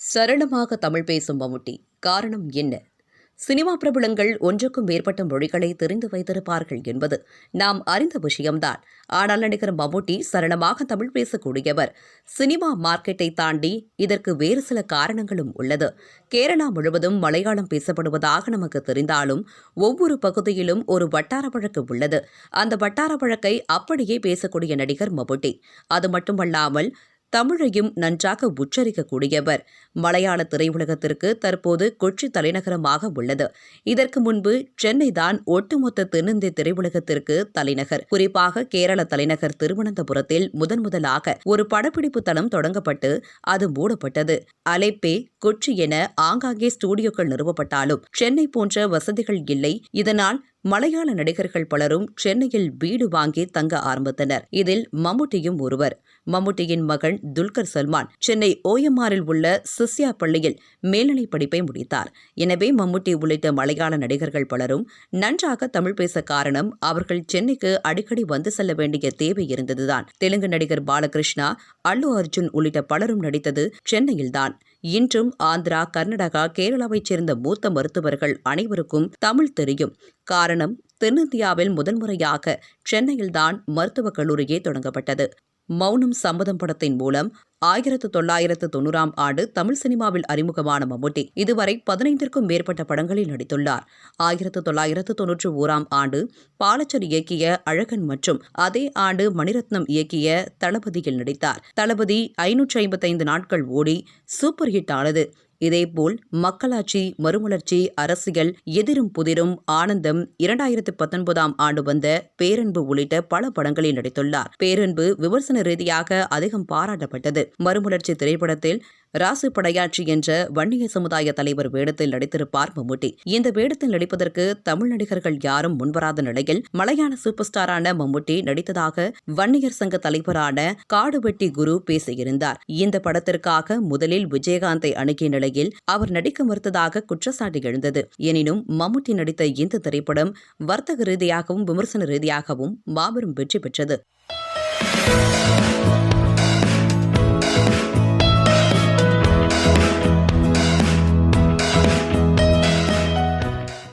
சரளமாக தமிழ் பேசும் மம்முட்டி. காரணம் என்ன? சினிமா பிரபலங்கள் ஒன்றுக்கும் மேற்பட்ட மொழிகளை தெரிந்து வைத்திருப்பார்கள் என்பது நாம் அறிந்த விஷயம்தான். ஆனால் நடிகர் மம்முட்டி சரளமாக தமிழ் பேசக்கூடியவர். சினிமா மார்க்கெட்டை தாண்டி இதற்கு வேறு சில காரணங்களும் உள்ளது. கேரளா முழுவதும் மலையாளம் பேசப்படுவதாக நமக்கு தெரிந்தாலும் ஒவ்வொரு பகுதியிலும் ஒரு வட்டார வழக்கு உள்ளது. அந்த வட்டார வழக்கை அப்படியே பேசக்கூடிய நடிகர் மம்முட்டி. அது மட்டுமல்லாமல் தமிழையும் நன்றாக உச்சரிக்கக்கூடியவர். மலையாள திரையுலகத்திற்கு தற்போது கொச்சி தலைநகரமாக உள்ளது. இதற்கு முன்பு சென்னை தான் ஒட்டுமொத்த தென்னிந்திய திரையுலகத்திற்கு தலைநகர். குறிப்பாக கேரள தலைநகர் திருவனந்தபுரத்தில் முதன் முதலாக ஒரு படப்பிடிப்பு தளம் தொடங்கப்பட்டு அது மூடப்பட்டது. அலைப்பே கொச்சி என ஆங்காங்கே ஸ்டுடியோக்கள் நிறுவப்பட்டாலும் சென்னை போன்ற வசதிகள் இல்லை. இதனால் மலையாள நடிகர்கள் பலரும் சென்னையில் வீடு வாங்கி தங்க ஆரம்பித்தனர். இதில் மம்முட்டியும் ஒருவர். மம்முட்டியின் மகன் துல்கர் சல்மான் சென்னை ஓஎம்ஆரில் உள்ள சிஸ்யா பள்ளியில் மேல்நிலைப் படிப்பை முடித்தார். எனவே மம்முட்டி உள்ளிட்ட மலையாள நடிகர்கள் பலரும் நன்றாக தமிழ் பேச காரணம் அவர்கள் சென்னைக்கு அடிக்கடி வந்து செல்ல வேண்டிய தேவை இருந்ததுதான். தெலுங்கு நடிகர் பாலகிருஷ்ணா அல்லு அர்ஜுன் உள்ளிட்ட பலரும் நடித்தது சென்னையில்தான். இன்றும் ஆந்திரா கர்நாடகா கேரளாவைச் சேர்ந்த மூத்த மருத்துவர்கள் அனைவருக்கும் தமிழ் தெரியும். காரணம் தென்னிந்தியாவில் முதன்முறையாக சென்னையில்தான் மருத்துவக் கல்லூரியே தொடங்கப்பட்டது. மௌனம் சம்மதம் படத்தின் மூலம் ஆயிரத்து தொள்ளாயிரத்து தொண்ணூறாம் ஆண்டு தமிழ் சினிமாவில் அறிமுகமான மம்முட்டி. இதுவரை பதினைந்திற்கும் மேற்பட்ட படங்களில் நடித்துள்ளார். ஆயிரத்து தொள்ளாயிரத்து தொன்னூற்று ஓராம் ஆண்டு பாலச்சர் இயக்கிய அழகன் மற்றும் அதே ஆண்டு மணிரத்னம் இயக்கிய தளபதியில் நடித்தார். தளபதி ஐநூற்றி ஐம்பத்தைந்து நாட்கள் ஓடி சூப்பர் ஹிட் ஆனது. இதேபோல் மக்களாட்சி மறுமலர்ச்சி அரசியல் எதிரும் புதிரும் ஆனந்தம் இரண்டாயிரத்து பத்தொன்பதாம் ஆண்டு வந்த பேரன்பு உள்ளிட்ட பல படங்களில் நடித்துள்ளார். பேரன்பு விமர்சன ரீதியாக அதிகம் பாராட்டப்பட்டது. மறுமலர்ச்சி திரைப்படத்தில் ராசு படையாட்சி என்ற வன்னிய சமுதாய தலைவர் வேடத்தில் நடித்திருப்பார் மம்முட்டி. இந்த வேடத்தில் நடிப்பதற்கு தமிழ் நடிகர்கள் யாரும் முன்வராத நிலையில் மலையாள சூப்பர் ஸ்டாரான மம்முட்டி நடித்ததாக வன்னியர் சங்க தலைவரான காடுவெட்டி குரு பேசியிருந்தார். இந்த படத்திற்காக முதலில் விஜயகாந்தை அணுகிய நிலையில் அவர் நடிக்க மறுத்ததாக குற்றச்சாட்டு எழுந்தது. எனினும் மம்முட்டி நடித்த இந்த திரைப்படம் வர்த்தக ரீதியாகவும் விமர்சன ரீதியாகவும் மாபெரும் வெற்றி பெற்றது.